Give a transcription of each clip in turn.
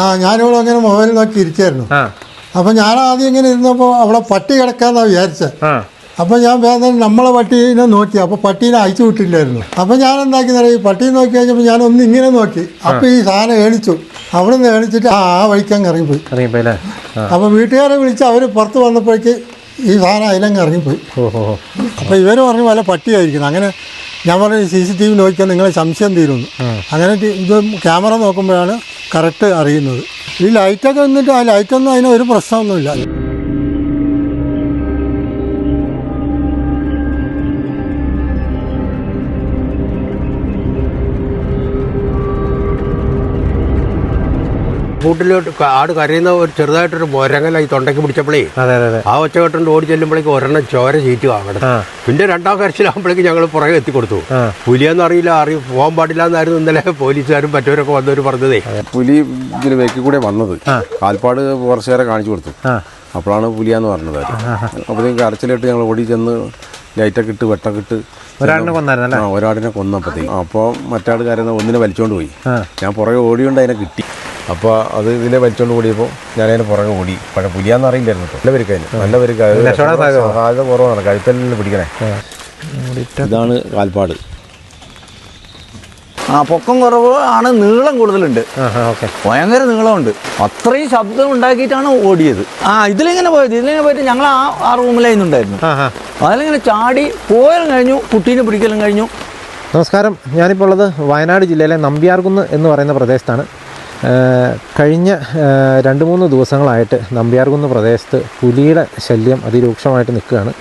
ആ ഞാനിവിടെ അങ്ങനെ മൊബൈൽ നോക്കി ഇരിക്കായിരുന്നു. അപ്പൊ ഞാൻ ആദ്യം ഇങ്ങനെ ഇരുന്നപ്പോ അവിടെ പട്ടി കിടക്കാന്നാ വിചാരിച്ചത് അപ്പൊ ഞാൻ വേദന നമ്മളെ പട്ടീനെ നോക്കി. അപ്പൊ പട്ടീനെ അയച്ചു വിട്ടില്ലായിരുന്നു. അപ്പൊ ഞാൻ എന്താക്കി ഈ പട്ടി നോക്കി കഴിഞ്ഞപ്പോ ഞാൻ ഒന്ന് ഇങ്ങനെ നോക്കി. അപ്പൊ ഈ സാധനം ഏണിച്ചു. അവിടെ നിന്ന് ഏണിച്ചിട്ട് ആ വഴിക്കങ്ങ് ഇറങ്ങിപ്പോയി. അപ്പൊ വീട്ടുകാരെ വിളിച്ച് അവർ പുറത്ത് വന്നപ്പോഴേക്ക് ഈ സാധനം അതിലങ്ങ് ഇറങ്ങിപ്പോയി. അപ്പൊ ഇവർ പറഞ്ഞു വല്ല പട്ടിയായിരിക്കുന്നു. അങ്ങനെ ഞാൻ പറഞ്ഞു സി സി ടി വി നോക്കിയാൽ നിങ്ങളെ സംശയം തീരുന്നു. അങ്ങനെ ഇത് ക്യാമറ നോക്കുമ്പോഴാണ് കറക്റ്റ് അറിയുന്നത്. ഈ ലൈറ്റൊക്കെ വന്നിട്ട് ആ ലൈറ്റൊന്നും അതിന് ഒരു പ്രശ്നമൊന്നുമില്ല. കൂട്ടിലോട്ട് ആട് കരയുന്ന ഒരു ചെറുതായിട്ടൊരു മൊരങ്ങല ഈ തൊണ്ടയ്ക്ക് പിടിച്ചപ്പോഴേ അതെ അതെ അതെ. ആ ഒച്ച കേട്ടോണ്ട് ഓടി ചെല്ലുമ്പോഴേക്ക് ഒരെണ്ണം ചോര ചീറ്റ് വാങ്ങണം. പിന്നെ രണ്ടാം കരച്ചിലാകുമ്പോഴേക്ക് ഞങ്ങൾ പുറകെ എത്തിക്കൊടുത്തു. പുലിയെന്ന് അറിയില്ല അറി പോകാൻ പാടില്ല എന്നായിരുന്നു ഇന്നലെ പോലീസുകാരും മറ്റവരൊക്കെ വന്നവർ പറഞ്ഞതേ. പുലി ഇതിന് വെക്കി കൂടെ വന്നത്. കാൽപ്പാട് കുറച്ചേരെ കാണിച്ചു കൊടുത്തു. അപ്പോഴാണ് പുലിയാന്ന് പറഞ്ഞത് അപ്പോൾ അപ്പോഴത്തേക്കും കരച്ചിലിട്ട് ഞങ്ങൾ ഓടി ചെന്ന് ലൈറ്റൊക്കെ ഇട്ട് വെട്ടൊക്കെ ഇട്ട് ഒരാളിനെ കൊന്നായിരുന്നല്ലേ? ഒരാടിനെ കൊന്നപ്പോഴത്തേക്കും. അപ്പോൾ മറ്റാട് കരയുന്ന ഒന്നിനെ വലിച്ചോണ്ട് പോയി. ഞാൻ പുറകെ ഓടിയോണ്ട് അതിനെ കിട്ടി. അപ്പോൾ അത് ഇതിലെ വലിച്ചോണ്ട് കൂടിയപ്പോൾ ഞാനതിന് പുറകെ ഓടി. പക്ഷേ പുലിയാന്ന് അറിയില്ലായിരുന്നു കേട്ടോ. നല്ല പെരുക്കായി നല്ല പെരുക്കായി സാധ്യത കുറവാണ്. കഴുത്തലിൽ പിടിക്കണേ. ഇതാണ് കാൽപ്പാട്. ആ പൊക്കം കുറവ് ആണ് നീളം കൂടുതലുണ്ട്. ഭയങ്കര നീളമുണ്ട്. അത്രയും ശബ്ദം ഉണ്ടാക്കിയിട്ടാണ് ഓടിയത്. ആ ഇതിലിങ്ങനെ പോയത്. ഇതിലിങ്ങനെ പോയിട്ട് ഞങ്ങൾ ആ ആ റൂമിലായിരുന്നു ഉണ്ടായിരുന്നു ആ ആ. അതിലിങ്ങനെ ചാടി പോയാലും കഴിഞ്ഞു കുട്ടീനെ പിടിക്കലും കഴിഞ്ഞു. നമസ്കാരം. ഞാനിപ്പോൾ ഉള്ളത് വയനാട് ജില്ലയിലെ നമ്പ്യാർകുന്ന് എന്ന് പറയുന്ന പ്രദേശത്താണ്. കഴിഞ്ഞ രണ്ട് മൂന്ന് ദിവസങ്ങളായിട്ട് നമ്പ്യാർകുന്ന് പ്രദേശത്ത് പുലിയുടെ ശല്യം അതിരൂക്ഷമായിട്ട് നിൽക്കുകയാണ്.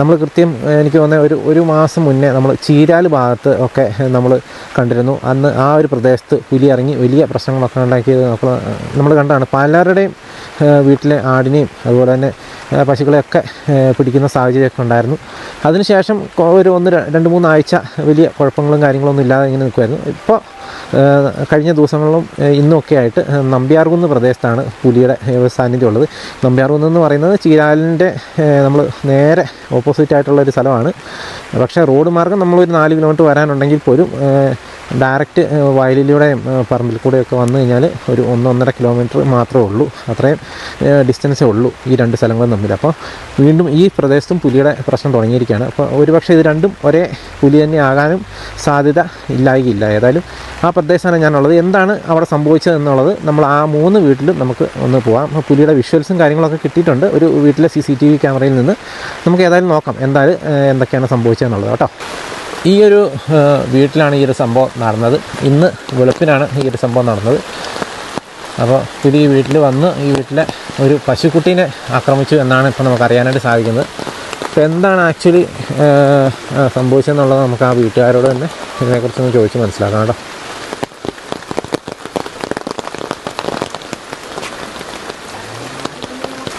നമ്മൾ കൃത്യം എനിക്ക് തോന്നുന്ന ഒരു ഒരു മാസം മുന്നേ നമ്മൾ ചീരാൽ ഭാഗത്ത് ഒക്കെ നമ്മൾ കണ്ടിരുന്നു. അന്ന് ആ ഒരു പ്രദേശത്ത് പുലി ഇറങ്ങി വലിയ പ്രശ്നങ്ങളൊക്കെ ഉണ്ടാക്കിയത് നമ്മൾ നമ്മൾ കണ്ടാണ്. പലരുടെയും വീട്ടിലെ ആടിനെയും അതുപോലെ തന്നെ പശുക്കളെയൊക്കെ പിടിക്കുന്ന സാഹചര്യമൊക്കെ ഉണ്ടായിരുന്നു. അതിനുശേഷം ഒരു ഒന്ന് രണ്ട് മൂന്നാഴ്ച വലിയ കുഴപ്പങ്ങളും കാര്യങ്ങളൊന്നും ഇല്ലാതെ ഇങ്ങനെ നിൽക്കുമായിരുന്നു ഇപ്പോൾ കഴിഞ്ഞ ദിവസങ്ങളിലും ഇന്നൊക്കെ ആയിട്ട് നമ്പ്യാർകുന്ന് പ്രദേശത്താണ് പുലിയുടെ സാന്നിധ്യം ഉള്ളത്. നമ്പ്യാർകുന്ന് എന്ന് പറയുന്നത് ചീരാലിന്റെ നമ്മൾ നേരെ ഓപ്പോസിറ്റ് ആയിട്ടുള്ള ഒരു സ്ഥലമാണ്. പക്ഷേ റോഡ് മാർഗം നമ്മളൊരു നാല് കിലോമീറ്റർ വരാനുണ്ടെങ്കിൽ പോലും ഡയറക്റ്റ് വയലിലൂടെയും പറമ്പിൽ കൂടെയൊക്കെ വന്നു കഴിഞ്ഞാൽ ഒരു ഒന്നൊന്നര കിലോമീറ്റർ മാത്രമേ ഉള്ളൂ. അത്രയും ഡിസ്റ്റൻസേ ഉള്ളൂ ഈ രണ്ട് സ്ഥലങ്ങളും തമ്മിൽ അപ്പോൾ വീണ്ടും ഈ പ്രദേശത്തും പുലിയുടെ പ്രശ്നം തുടങ്ങിയിരിക്കുകയാണ്. അപ്പോൾ ഒരുപക്ഷെ ഇത് രണ്ടും ഒരേ പുലി തന്നെ ആകാനും സാധ്യത ഇല്ലായില്ല ഏതായാലും ആ പ്രദേശമാണ് ഞാനുള്ളത്. എന്താണ് അവിടെ സംഭവിച്ചത് എന്നുള്ളത് നമ്മൾ ആ മൂന്ന് വീട്ടിലും നമുക്ക് ഒന്ന് പോകാം പുലിയുടെ വിഷ്വൽസും കാര്യങ്ങളൊക്കെ കിട്ടിയിട്ടുണ്ട്. ഒരു വീട്ടിലെ സി സി ടി വി ക്യാമറയിൽ നിന്ന് നമുക്ക് ഏതായാലും നോക്കാം. എന്തായാലും എന്തൊക്കെയാണ് സംഭവിച്ചതെന്നുള്ളത്. കേട്ടോ. ഈ ഒരു വീട്ടിലാണ് ഈ ഒരു സംഭവം നടന്നത്. ഇന്ന് വെളുപ്പിനാണ് ഈ ഒരു സംഭവം നടന്നത്. അപ്പോൾ പുലി ഈ വീട്ടിൽ വന്ന് ഈ വീട്ടിലെ ഒരു പശുക്കുട്ടീനെ ആക്രമിച്ചു എന്നാണ് ഇപ്പോൾ നമുക്ക് അറിയാനായിട്ട് സാധിക്കുന്നത്. അപ്പോൾ എന്താണ് ആക്ച്വലി സംഭവിച്ചതെന്നുള്ളത് നമുക്ക് ആ വീട്ടുകാരോട് തന്നെ ഇതിനെക്കുറിച്ചൊന്ന് ചോദിച്ച് മനസ്സിലാക്കാം കേട്ടോ.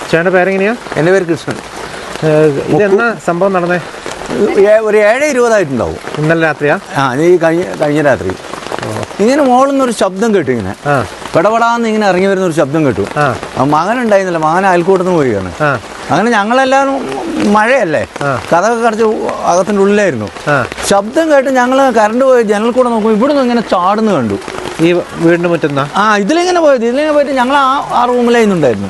ചേട്ടന്റെ പേരെങ്ങനെയാണ് എന്റെ പേര് കൃഷ്ണൻ. ഇതെന്നാ സംഭവം നടന്നേ? ഒരു ഏഴ് ഇരുപതായിട്ടുണ്ടാവും. ഇന്നലെ രാത്രിയാ? ആ ഈ കഴിഞ്ഞ കഴിഞ്ഞ രാത്രി. ഇങ്ങനെ മോളിൽ നിന്നൊരു ശബ്ദം കേട്ടു ഇങ്ങനെ. പെടപെടാന്ന് ഇങ്ങനെ ഇറങ്ങി വരുന്ന ഒരു ശബ്ദം കേട്ടു. മകൻ ഉണ്ടായിരുന്നില്ല മകൻ അയൽക്കൂട്ടത്തിന് പോവുകയാണ്. അങ്ങനെ ഞങ്ങളെല്ലാവരും മഴയല്ലേ? കഥകൾ കഥയൊക്കെ കടച്ച് അകത്തിന്റെ ഉള്ളിലായിരുന്നു. ശബ്ദം കേട്ട് ഞങ്ങൾ കറണ്ട് പോയി ജനൽ കൂടെ നോക്കുമ്പോൾ ഇവിടെ നിന്ന് ഇങ്ങനെ ചാടുന്നു കണ്ടു. ഈ വീടിന് മുറ്റുന്ന ആ ഇതിലിങ്ങനെ പോയത്? ഇതിലിങ്ങനെ പോയിട്ട് ഞങ്ങൾ ആ ആ റൂമിലായിരുന്നുണ്ടായിരുന്നു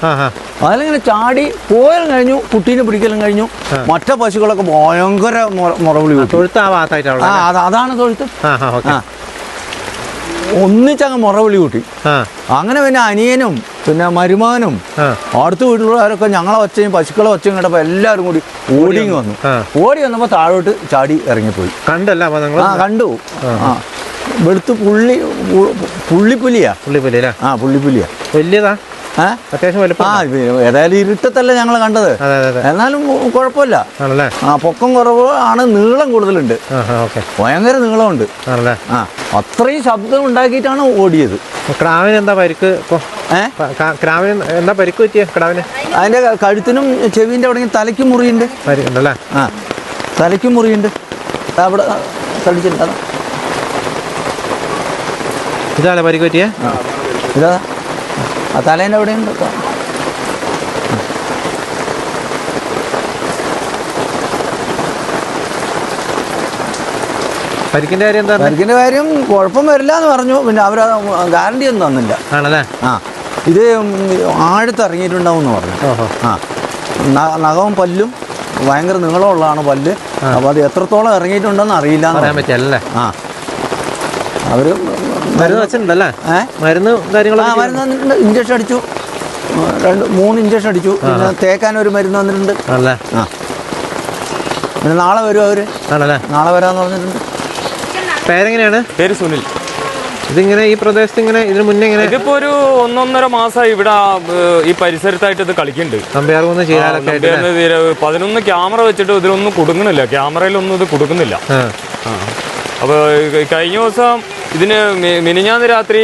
അതിലിങ്ങനെ ചാടി പോയാലും കഴിഞ്ഞു കുട്ടീനെ പിടിക്കലും കഴിഞ്ഞു. മറ്റേ പശുക്കളൊക്കെ ഭയങ്കര മുറ- മുറവിളി കൂട്ടി. തൊഴുത്ത് ആ ആ അതാണ് തൊഴുത്ത്. ആ ഒന്നിച്ചങ്ങ് മുറവിളി കൂട്ടി. അങ്ങനെ പിന്നെ അനിയനും പിന്നെ മരുമാനും അടുത്ത വീട്ടിലുള്ളവരൊക്കെ ഞങ്ങളെ ഒച്ചയും പശുക്കളെ ഒച്ചയും കണ്ടപ്പോൾ എല്ലാവരും കൂടി ഓടിങ് വന്നു. ഓടി വന്നപ്പോൾ താഴോട്ട് ചാടി ഇറങ്ങിപ്പോയി. കണ്ടല്ല ആ കണ്ടു. ആ. വെളുത്ത് പുള്ളി പുള്ളിപ്പുലിയാ? പുള്ളിപ്പുലി അല്ലേ ആ പുള്ളിപ്പുലിയാ. വലിയതാ? അത്യാവശ്യം ആ ഏതായാലും ഇരുട്ടത്തല്ലേ ഞങ്ങൾ കണ്ടത്. എന്നാലും കുഴപ്പമില്ല. ആ പൊക്കം കുറവ് ആണ് നീളം കൂടുതലുണ്ട്. ഭയങ്കര നീളമുണ്ട്. ആ അത്രയും ശബ്ദം ഉണ്ടാക്കിയിട്ടാണ് ഓടിയത്. ക്രാവിന് എന്താ പരിക്ക്? ക്രാവിന് എന്താ പരിക്ക് പറ്റിയ ക്രാവിന്? അതിന്റെ കഴുത്തിനും ചെവിന്റെ അവിടെ തലയ്ക്കും മുറിയുണ്ട്. ആ തലയ്ക്കും മുറിയുണ്ട്. അവിടെ കടിച്ചിട്ടുണ്ടോ. ഇതാണല്ലേ പരിക്ക് പറ്റിയ. ഇതാ. ആ തലേന്റെ അവിടെയുണ്ട് പരിക്കിന്റെ കാര്യം എന്താ? പരിക്കിന്റെ കാര്യം കുഴപ്പം വരില്ല എന്ന് പറഞ്ഞു. പിന്നെ അവർ ഗ്യാരണ്ടി ഒന്നും തന്നില്ല. ആണല്ലേ? ആ. ഇത് ആഴത്ത് ഇറങ്ങിയിട്ടുണ്ടാവും എന്ന് പറഞ്ഞു. ആ. നഖവും പല്ലും ഭയങ്കര നീളമുള്ളതാണ് പല്ല്. അപ്പോൾ അത് എത്രത്തോളം ഇറങ്ങിയിട്ടുണ്ടെന്ന് അറിയില്ല എന്ന് പറയാൻ ആ. അവർ മരുന്ന് വെച്ചിട്ടുണ്ടല്ലേ? മരുന്ന് ആ കാര്യങ്ങളൊക്കെ മരുന്ന് ഇഞ്ചക്ഷൻ അടിച്ചു. രണ്ട് മൂന്ന് ഇഞ്ചക്ഷൻ അടിച്ചു. പിന്നെ തേക്കാൻ ഒരു മരുന്ന് വന്നിട്ടുണ്ട്. ആണല്ലേ? ആ. പിന്നെ നാളെ വരും അവർ. ആണല്ലേ? നാളെ വരാന്ന് പറഞ്ഞിട്ടുണ്ട്. പേരെങ്ങനെയാണ്? പേര് സുനിൽ. ഇതിങ്ങനെ ഈ പ്രദേശത്ത് ഇങ്ങനെ ഇതിന് മുന്നേ ഇങ്ങനെ ഇതിപ്പോ ഒരു ഒന്നൊന്നര മാസമായി ഇവിടെ ഈ പരിസരത്തായിട്ട് ഇത് കളിക്കുന്നുണ്ട്. പതിനൊന്ന് ക്യാമറ വെച്ചിട്ട് ഇതിലൊന്നും കൊടുക്കുന്നില്ല ക്യാമറയിലൊന്നും ഇത് കൊടുക്കുന്നില്ല. അപ്പൊ കഴിഞ്ഞ ദിവസം ഇതിന് മിനിഞ്ഞാന്ന് രാത്രി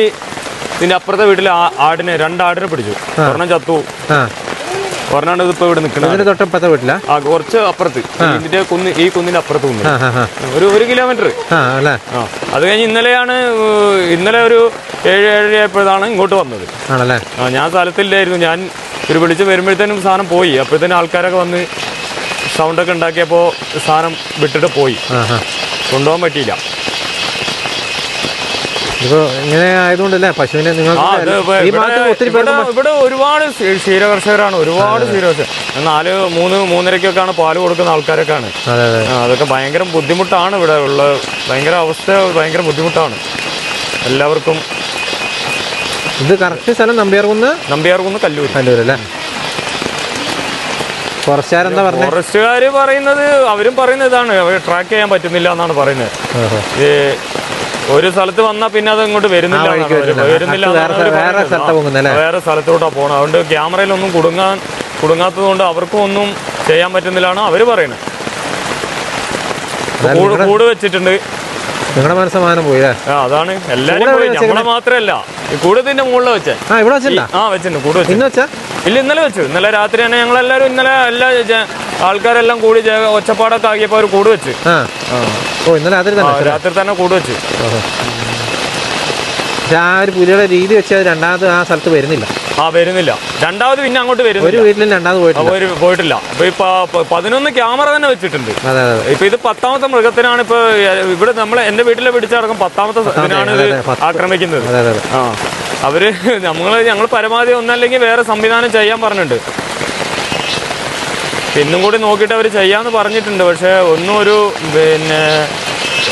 ഇതിന്റെ അപ്പുറത്തെ വീട്ടിൽ ആടിനെ രണ്ടാടിനെ പിടിച്ചു. ഒരെണ്ണം ചത്തു. ഒരെണ്ണാണ് ഇതിപ്പോ ഇവിടെ നിൽക്കുന്നത് തൊട്ടപ്പുറത്തെ വീട്ടില? ആ കുറച്ച് അപ്പുറത്ത്. ഇതിന്റെ കുന്ന് ഈ കുന്നിന്റെ അപ്പുറത്ത് കുന്ന്. ഒരു ഒരു കിലോമീറ്റർ. അത് കഴിഞ്ഞ് ഇന്നലെയാണ് ഇന്നലെ ഒരു ഏഴ് ഏഴര ആയപ്പോഴാണ് ഇങ്ങോട്ട് വന്നത്. ആണല്ലേ? ആ ഞാൻ സ്ഥലത്തില്ലായിരുന്നു. ഞാൻ ഒരു വിളിച്ച് വരുമ്പോഴത്തേനും സാധനം പോയി. അപ്പോഴത്തേനും ആൾക്കാരൊക്കെ വന്ന് സൗണ്ടൊക്കെ ഉണ്ടാക്കിയപ്പോൾ സാധനം വിട്ടിട്ട് പോയി. കൊണ്ടുപോകാൻ പറ്റിയില്ല. ഇപ്പൊ ഇങ്ങനെ ആയതുകൊണ്ടല്ലേ പശുവിനെ നിങ്ങൾ ഈ ഭാഗത്ത് ഒത്തിരി ഇവിടെ ഒരുപാട് ക്ഷീ- ക്ഷീരകർഷകരാണ് ഒരുപാട് ക്ഷീരകർഷകർ നാല് മൂന്ന് മൂന്നരക്കൊക്കെയാണ് പാൽ കൊടുക്കുന്ന ആൾക്കാരൊക്കെയാണ്. അതൊക്കെ ഭയങ്കര ബുദ്ധിമുട്ടാണ് ഇവിടെ ഉള്ള ഭയങ്കര അവസ്ഥ ഭയങ്കര ബുദ്ധിമുട്ടാണ്. എല്ലാവർക്കും ഇത് കറക്റ്റ് സ്ഥലം നമ്പിയാർകുന്ന്? നമ്പിയാർകുന്ന് കല്ലൂർ കല്ലൂർ അല്ലേ? ഫോറസ്റ്റുകാരെന്താ പറഞ്ഞത് ഫോറസ്റ്റുകാർ പറയുന്നത് അവരും പറയുന്നത് ഇതാണ് അവർ ട്രാക്ക് ചെയ്യാൻ പറ്റുന്നില്ല എന്നാണ് പറയുന്നത്. ഈ ഒരു സ്ഥലത്ത് വന്നാൽ പിന്നെ അത് ഇങ്ങോട്ട് വരുന്നില്ല വരുന്നില്ല. വേറെ സ്ഥലത്തോട്ടാ പോകണം അതുകൊണ്ട് ക്യാമറയിലൊന്നും കുടുങ്ങാൻ കുടുങ്ങാത്തത് കൊണ്ട് അവർക്കും ഒന്നും ചെയ്യാൻ പറ്റുന്നില്ലാണ് അവർ പറയുന്നത്. കൂട് വെച്ചിട്ടുണ്ട്. നിങ്ങളുടെ മനസ്സമാനം ആ അതാണ്. പോയി. എവിടെ നമ്മളെ മാത്രല്ല ഈ കൂട് ഇതിന്റെ മുകളിൽ വെച്ചേ. ആ ഇവിടെ വെച്ചില്ല ആ വെച്ചിട്ടുണ്ട്. കൂട് വെച്ചു ഇന്ന് വെച്ചാ? ഇല്ല ഇന്നലെ വെച്ചു. ഇന്നലെ രാത്രി തന്നെ ഞങ്ങൾ എല്ലാരും ഇന്നലെ എല്ലാ ആൾക്കാരെല്ലാം കൂടി ഒച്ചപ്പാടൊക്കെ ആക്കിയപ്പോൾ അവർ കൂട് വെച്ച്. ഓ ഇന്നലെ രാത്രി തന്നെ രാത്രി തന്നെ കൂട് വെച്ച്. ആ ഒരു പുലിയുടെ രീതി വെച്ച് രണ്ടാമത് ആ സ്ഥലത്ത് വരുന്നില്ല. ആ വരുന്നില്ല. രണ്ടാമത് പിന്നെ അങ്ങോട്ട് ഒരു വരുന്നില്ല വീട്ടിലും രണ്ടാമത് പോയിട്ടില്ല. പോയിട്ടില്ല. അപ്പൊ ഇപ്പൊ പതിനൊന്ന് ക്യാമറ തന്നെ വെച്ചിട്ടുണ്ട്. അതെ അതെ അതെ. ഇപ്പൊ ഇത് പത്താമത്തെ മൃഗത്തിനാണ് ഇപ്പൊ ഇവിടെ നമ്മളെ എന്റെ വീട്ടിലെ പിടിച്ചടക്കം പത്താമത്തെ ഇതിനാണ് ഇത്. ആക്രമിക്കുന്നത്. അവർ നമ്മൾ ഞങ്ങൾ പരമാവധി ഒന്നല്ലെങ്കിൽ വേറെ സംവിധാനം ചെയ്യാൻ പറഞ്ഞിട്ടുണ്ട്. പിന്നും കൂടി നോക്കിയിട്ട് അവർ ചെയ്യാന്ന് പറഞ്ഞിട്ടുണ്ട്. പക്ഷേ ഒന്നും ഒരു പിന്നെ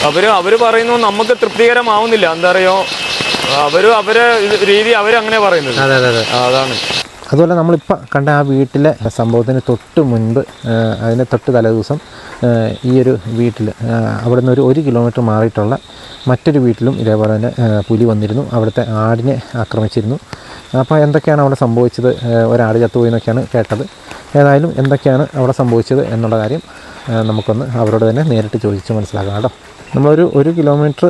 അവർ അവർ പറയുന്നു നമുക്ക് തൃപ്തികരമാവുന്നില്ല. എന്താ പറയുക അവർ അവരെ രീതി അവരങ്ങനെ പറയുന്നത്. അതെ അതെ അതെ. അതാണ്. അതുപോലെ നമ്മളിപ്പോൾ കണ്ട ആ വീട്ടിലെ സംഭവത്തിന് തൊട്ട് മുൻപ് അതിന് തൊട്ട് തലേദിവസം ഈ ഒരു വീട്ടിൽ അവിടെ നിന്ന് ഒരു ഒരു കിലോമീറ്റർ മാറിയിട്ടുള്ള മറ്റൊരു വീട്ടിലും ഇതേപോലെ തന്നെ പുലി വന്നിരുന്നു. അവിടുത്തെ ആടിനെ ആക്രമിച്ചിരുന്നു. അപ്പോൾ എന്തൊക്കെയാണ് അവിടെ സംഭവിച്ചത്? ഒരാട് ചത്തുപോയി എന്നൊക്കെയാണ് കേട്ടത്. ഏതായാലും എന്തൊക്കെയാണ് അവിടെ സംഭവിച്ചത് എന്നുള്ള കാര്യം നമുക്കൊന്ന് അവരോട് തന്നെ നേരിട്ട് ചോദിച്ച് മനസ്സിലാക്കാം കേട്ടോ. നമ്മളൊരു ഒരു കിലോമീറ്റർ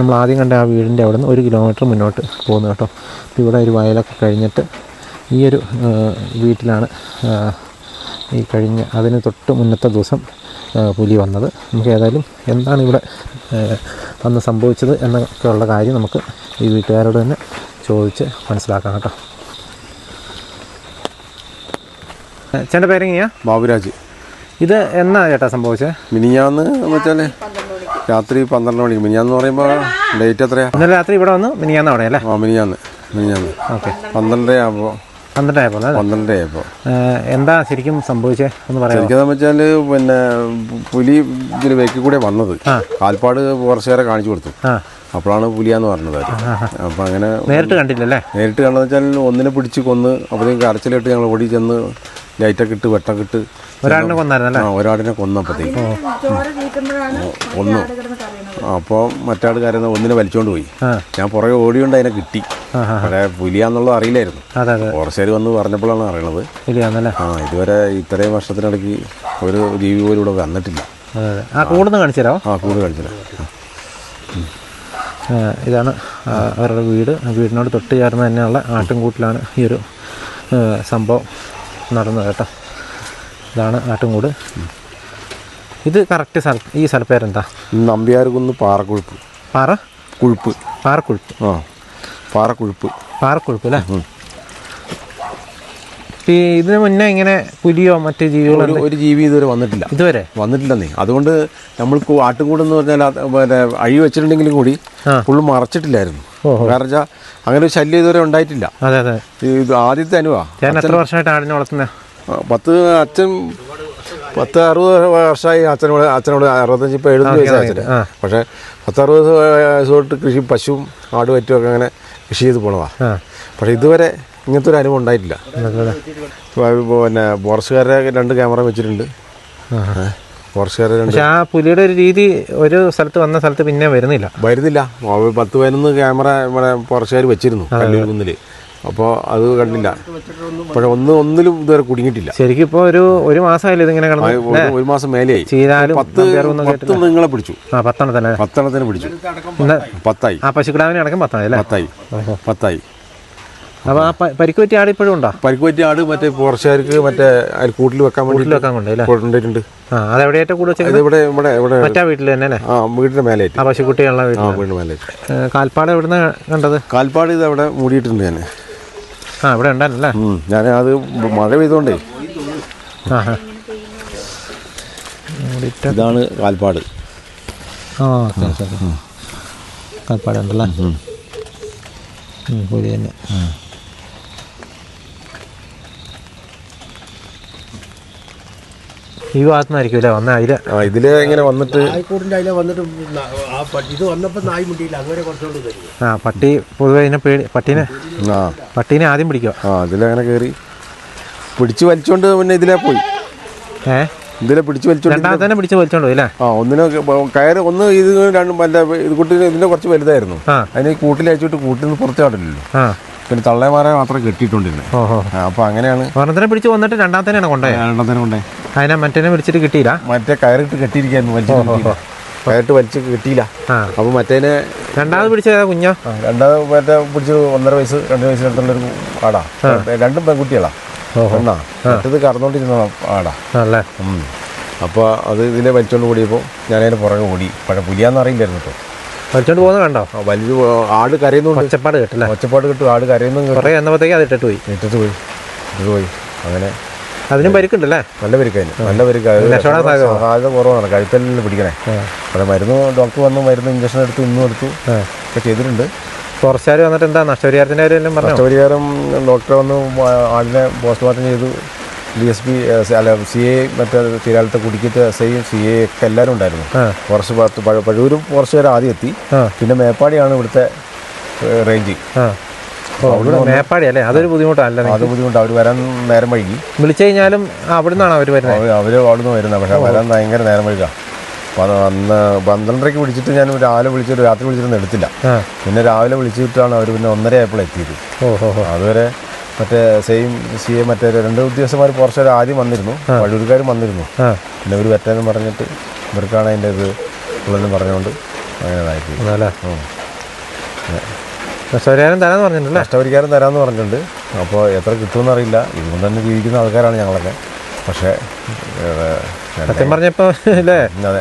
നമ്മൾ ആദ്യം കണ്ട ആ വീടിന്റെ അവിടെ നിന്ന് ഒരു കിലോമീറ്റർ മുന്നോട്ട് പോകുന്നു കേട്ടോ. ഇവിടെ ഒരു വയലൊക്കെ കഴിഞ്ഞിട്ട് ഈ ഒരു വീട്ടിലാണ് ഈ കഴിഞ്ഞ അതിന് തൊട്ട് മുന്നത്തെ ദിവസം പുലി വന്നത്. നമുക്ക് ഏതായാലും എന്താണ് ഇവിടെ വന്ന് അന്ന് സംഭവിച്ചത് എന്നൊക്കെയുള്ള കാര്യം നമുക്ക് ഈ വീട്ടുകാരോട് തന്നെ ചോദിച്ച് മനസ്സിലാക്കാം കേട്ടോ. ചേട്ടന്റെ പേരെങ്ങനെയാ ബാബുരാജ്. ഇത് എന്നാ ചേട്ടാ സംഭവിച്ചത് മിനിഞ്ഞാന്ന് വെച്ചാൽ രാത്രി പന്ത്രണ്ട് മണിക്ക്. മിനിഞ്ഞാന്ന് പറയുമ്പോൾ ഡേറ്റ് എത്രയാ? ഇന്നലെ രാത്രി ഇവിടെ വന്നു മിനിഞ്ഞാന്ന് അവിടെ അല്ലേ? ആ മിനിഞ്ഞാന്ന് മിനിഞ്ഞാന്ന്. ഓക്കെ. പന്ത്രണ്ടര പന്ത്രണ്ടായപ്പോൾ ആയപ്പോൾ എന്താ ശരിക്കും സംഭവിച്ചേ എന്ന് പറയാം ശരിക്കും വെച്ചാൽ പിന്നെ പുലി ഇതിന് വെക്കി കൂടെ വന്നത്. കാൽപ്പാട് കുറച്ചുപേരെ കാണിച്ചു കൊടുത്തു. അപ്പോഴാണ് പുലിയാന്ന് പറഞ്ഞത് അപ്പൊ അപ്പോൾ അങ്ങനെ നേരിട്ട് കണ്ടില്ലല്ലേ? നേരിട്ട് കണ്ടെന്ന് വെച്ചാൽ ഒന്നിനെ പിടിച്ച് കൊന്ന് അപ്പോഴത്തേക്ക് കരച്ചിലിട്ട് ഞങ്ങൾ ഓടി ചെന്ന് ലൈറ്റൊക്കെ ഇട്ട് വെട്ടൊക്കെ ഇട്ട് ഒരാളിനെ കൊന്നായിരുന്നല്ലേ? ഒരാടിനെ കൊന്നപ്പോഴത്തേക്ക് കൊന്നു. അപ്പോൾ മറ്റാൾക്കാരെ ഒന്നിനെ വലിച്ചോണ്ട് പോയി. ഞാൻ പുറകെ ഓടിയോണ്ട് അതിനെ കിട്ടി. അവിടെ പുലിയാന്നുള്ളത് അറിയില്ലായിരുന്നു. ഫോറസ്റ്റുകാർ വന്ന് പറഞ്ഞപ്പോഴാണ് അറിയണത്. ആ ഇതുവരെ ഇത്രയും വർഷത്തിനിടയ്ക്ക് ഒരു ജീവി പോലും ഇവിടെ വന്നിട്ടില്ല. ആ കൂടുതൽ കാണിച്ചു തരാമോ ആ കൂട് കാണിച്ചു ഇതാണ് അവരുടെ വീട്. വീടിനോട് തൊട്ട് ചേർന്ന് തന്നെയുള്ള ആട്ടിൻകൂട്ടിലാണ് ഈ ഒരു സംഭവം നടന്നത് കേട്ടോ. ഇതാണ് ആട്ടിൻകൂട് ഇത് കറക്റ്റ് സ്ഥലം. ഈ സ്ഥലപ്പേരെന്താ നമ്പ്യാർകുന്ന് പാറക്കുഴുപ്പ്. പാറ? കുഴുപ്പ്. പാറക്കുഴുപ്പ്. ആ പാറക്കുഴുപ്പ്. പാറക്കുഴുപ്പ് അല്ലേ? ഇതിന് മുന്നേ ഇങ്ങനെ പുലിയോ മറ്റു ജീവികളോ ഒരു ജീവി ഇതുവരെ വന്നിട്ടില്ല. ഇതുവരെ? വന്നിട്ടില്ലെന്നേ. അതുകൊണ്ട് നമ്മൾക്ക് ആട്ടുകൂടെന്ന് പറഞ്ഞാൽ പിന്നെ അഴി വെച്ചിട്ടുണ്ടെങ്കിലും കൂടി. ഫുള്ള് മറച്ചിട്ടില്ലായിരുന്നു. കാരണം വെച്ചാൽ അങ്ങനെ ഒരു ശല്യം ഇതുവരെ ഉണ്ടായിട്ടില്ല. അതെ അതെ. ഇത് ആദ്യത്തെ അനുവാ. ഞാൻ എത്ര വർഷമായിട്ട് ആടിനെ വളർത്തുന്നത് പത്ത് അച്ഛൻ പത്ത് അറുപത് വർഷമായി അച്ഛനോട് അച്ഛനോട് അറുപത്തഞ്ച് ഇപ്പോൾ എഴുപത് വയസ്സായി അച്ഛന്. പക്ഷേ പത്തറുപത് വയസ്സ് തൊട്ട് കൃഷി പശുവും ആട് പറ്റുമൊക്കെ അങ്ങനെ കൃഷി ചെയ്ത് പോണതാ. പക്ഷെ ഇതുവരെ ഇങ്ങനത്തെ ഒരു അനുഭവം ഉണ്ടായിട്ടില്ല. ഇപ്പൊ പിന്നെ ഫോറസ്റ്റുകാരെ രണ്ട് ക്യാമറ വെച്ചിട്ടുണ്ട്. ഫോറസ്റ്റുകാരെ പക്ഷെ ആ പുലിയുടെ ഒരു രീതി ഒരു സ്ഥലത്ത് വന്ന സ്ഥലത്ത് പിന്നെ വരുന്നില്ല. വരുന്നില്ല. പത്ത് പതിനൊന്ന് ക്യാമറ ഇവിടെ ഫോറസ്റ്റുകാർ വെച്ചിരുന്നു കല്ലൂർ കുന്നിൽ അപ്പോൾ അത് കണ്ടില്ല. പക്ഷെ ഒന്ന് ഒന്നിലും ഇതുവരെ കുടുങ്ങിയിട്ടില്ല. ശരിക്കും ഇപ്പോൾ ഒരു ഒരു മാസമായില്ല ഇതിങ്ങനെ കിടന്നു? ഒരു- മാസം മേലെയായി. ചെയ്താലും പത്ത് പത്ത് നിങ്ങളെ പിടിച്ചു. ആ പത്തെണ്ണത്തിന് പത്തെണ്ണത്തിന് പിടിച്ചു. പത്തായി. ആ പശുക്കിടാവിനെ അടക്കം പത്തായി അല്ലേ? പത്തായി. പത്തായി. അപ്പോൾ ആ പരിക്കുപറ്റി പരിക്ക് പറ്റിയ ആട് ഇപ്പോഴും ഉണ്ടോ? പരിക്ക് പറ്റിയ ആട് മറ്റേ പുറച്ചുകാർക്ക് മറ്റേ അതിൽ കൂട്ടിൽ വെക്കാൻ വേണ്ടി വെക്കാൻ കൊണ്ടുണ്ടായിട്ടുണ്ട് ആ അത് എവിടെയായിട്ട് കൂടെ വെച്ചത് ഇത് ഇവിടെ ഇവിടെ ഇവിടെ മറ്റാ വീട്ടിൽ തന്നെ അല്ലേ? ആ വീടിന്റെ മേലെ ആ പശുക്കുട്ടിയുള്ള വീട്ടിൽ മേലായിട്ട്. ഏ, കാൽപ്പാട് എവിടുന്ന് കണ്ടത്? കാൽപ്പാട് ഇത് അവിടെ മൂടിയിട്ടുണ്ട് ഞാൻ ആ ഇവിടെ ഉണ്ടല്ലേ ഞാൻ അത് മഴ പെയ്തോണ്ടേ. ഇതാണ് കാൽപ്പാട്. ആ കാൽപ്പാട് ഉണ്ടല്ലേ പുലി തന്നെ. ഈ ഭാഗത്തു നിന്നായിരിക്കും അല്ലേ? വന്ന അതിൽ ആ ഇതിൽ ഇങ്ങനെ വന്നിട്ട് ആയിക്കോട്ടിന്റെ അതിലെ വന്നിട്ട് ന- ആ പട്ടി ഇത് വന്നപ്പോൾ നായി മുണ്ടിയില്ല അങ്ങനെ കുറച്ചുകൊണ്ട് തരും. ആ പട്ടി പൊതുവെ അതിനെ പേടി പട്ടീനെ ആ. പട്ടീനെ ആദ്യം പിടിക്കുക ആ ഇതിലങ്ങനെ കയറി പിടിച്ചു വലിച്ചോണ്ട് പിന്നെ ഇതിലെ പോയി. ഏ? ഇതിലെ പിടിച്ചു വലിച്ചോണ്ട് ഇതിലെ- രണ്ടാമത്തെ തന്നെ പിടിച്ച് വലിച്ചോണ്ട് പോയി അല്ലേ? ആ ഒന്നിനെ കയറി ഒന്ന് ഇത് രണ്ടും മറ്റേ ഇത് കുട്ടി ഇതിന്റെ കുറച്ച് വലുതായിരുന്നു. ആ. അതിന് കൂട്ടിൽ അയച്ചിട്ട് കൂട്ടിൽ നിന്ന് പുറത്ത് ചാടില്ലല്ലോ. ആ. പിന്നെ തള്ളേമാരെ മാത്രം കെട്ടിയിട്ടുണ്ടിരുന്നത് ഓഹോ. അപ്പൊ അങ്ങനെയാണ്. ഒരെണ്ണത്തിനെ പിടിച്ച് വന്നിട്ട് രണ്ടാമത്തേനെയാണ് കൊണ്ടുപോയത് രണ്ടെണ്ണത്തിനെ കൊണ്ടേ അതിനെ മറ്റേനെ വിളിച്ചിട്ട് കിട്ടിയില്ല? മറ്റേ കയറിട്ട് കെട്ടിയിരിക്കുന്നു വലിച്ചു കയറിട്ട് വലിച്ച് കിട്ടിയില്ല. അപ്പൊ മറ്റേനെ രണ്ടാമത് പിടിച്ചത് കുഞ്ഞാ? രണ്ടാമത് മറ്റേ പിടിച്ച് ഒന്നര വയസ്സ് രണ്ട് വയസ്സിനടുത്തുള്ള ഒരു ആടാ. രണ്ടും പെൺകുട്ടികളാ. ഒന്നാ മറ്റേത് കറന്നോണ്ടിരുന്ന ആടാ. അല്ലേ. അപ്പോൾ അത് ഇതിനെ വലിച്ചോണ്ട് കൂടിയപ്പോൾ ഞാനതിന് പുറകെ ഓടി. പഴ പുലിയാന്ന് അറിയില്ലായിരുന്നു കേട്ടോ വലിച്ചോണ്ട് പോകുന്നത് കണ്ടോ? വലിയ ആട് കരയുന്നുണ്ട്. ഒച്ചപ്പാട് കിട്ടില്ല? ഒച്ചപ്പാട് കിട്ടും ആട് കരയുന്നു കേട്ടു. കുറേ എന്നപ്പോഴത്തേക്ക് അത് ഇട്ടിട്ട് പോയി. ഇട്ടിട്ട് പോയി. ഇട്ടിട്ട് പോയി. അങ്ങനെ അതിനും പരിക്കുണ്ടല്ലേ? നല്ല പരിക്കായി നല്ല പരിക്കായി സാധ്യത കുറവാണ്. കഴുത്തലിൽ പിടിക്കണേ. അവിടെ മരുന്ന് ഡോക്ടർ വന്നു മരുന്ന് ഇഞ്ചക്ഷൻ എടുത്തു ഇന്നും എടുത്തു. ഒക്കെ ചെയ്തിട്ടുണ്ട്. കുറച്ചാർ വന്നിട്ട് എന്താ? നഷ്ടപരിഹാരത്തിന്റെ കാര്യം പറഞ്ഞു? നഷ്ടപരിഹാരം ഡോക്ടറെ വന്ന് ആടിനെ പോസ്റ്റ്മോർട്ടം ചെയ്തു. ഡി എസ് പി അല്ല സി എ മറ്റേ തിരാലത്തെ കുടിക്കിട്ട് എസ് ഐ സി എ ഒക്കെ എല്ലാവരും ഉണ്ടായിരുന്നു. കുറച്ച് പഴൂരും പഴൂരും ഫോറസ്റ്റുകാർ ആദ്യം എത്തി. പിന്നെ മേപ്പാടിയാണ് ഇവിടുത്തെ റേഞ്ച് ഇവിടെ മേപ്പാടി അല്ലേ അതൊരു ബുദ്ധിമുട്ടല്ല അത് ബുദ്ധിമുട്ട്. അവർ വരാൻ നേരം വൈകി. വിളിച്ചു കഴിഞ്ഞാലും അവിടെ നിന്നാണ് അവർ വരുന്നത് അവർ അവിടുന്ന് വരുന്നത് പക്ഷേ വരാൻ ഭയങ്കര നേരം വൈകാ. അന്ന് പന്ത്രണ്ടരയ്ക്ക് വിളിച്ചിട്ട് ഞാൻ രാവിലെ വിളിച്ചിട്ട് രാത്രി വിളിച്ചിട്ടൊന്നും എടുത്തില്ല. പിന്നെ രാവിലെ വിളിച്ചിട്ടാണ് അവർ പിന്നെ ഒന്നര ആയപ്പോൾ എത്തിയത് അതുവരെ മറ്റേ സെയിം സി എ മറ്റേ രണ്ട് ഉദ്യോഗസ്ഥന്മാർ ഫോറസ്റ്റുകാർ ആദ്യം വന്നിരുന്നു. വഴൂരുകാരും വന്നിരുന്നു. പിന്നെ ഇവർ പറ്റേന്ന് പറഞ്ഞിട്ട് ഇവർക്കാണ് അതിന്റെ ഇത് ഉള്ളതെന്ന് പറഞ്ഞുകൊണ്ട് അങ്ങനെ അതല്ലേ നഷ്ടപരിഹാരം തരാന്ന് പറഞ്ഞിട്ടുണ്ട്. നഷ്ടപരിഹാരം തരാമെന്ന് പറഞ്ഞിട്ടുണ്ട്. അപ്പോൾ എത്ര കിട്ടുമെന്നറിയില്ല. ഇതുകൊണ്ട് തന്നെ ജീവിക്കുന്ന ആൾക്കാരാണ് ഞങ്ങളൊക്കെ. പക്ഷേ സത്യം പറഞ്ഞപ്പോ അല്ലേ.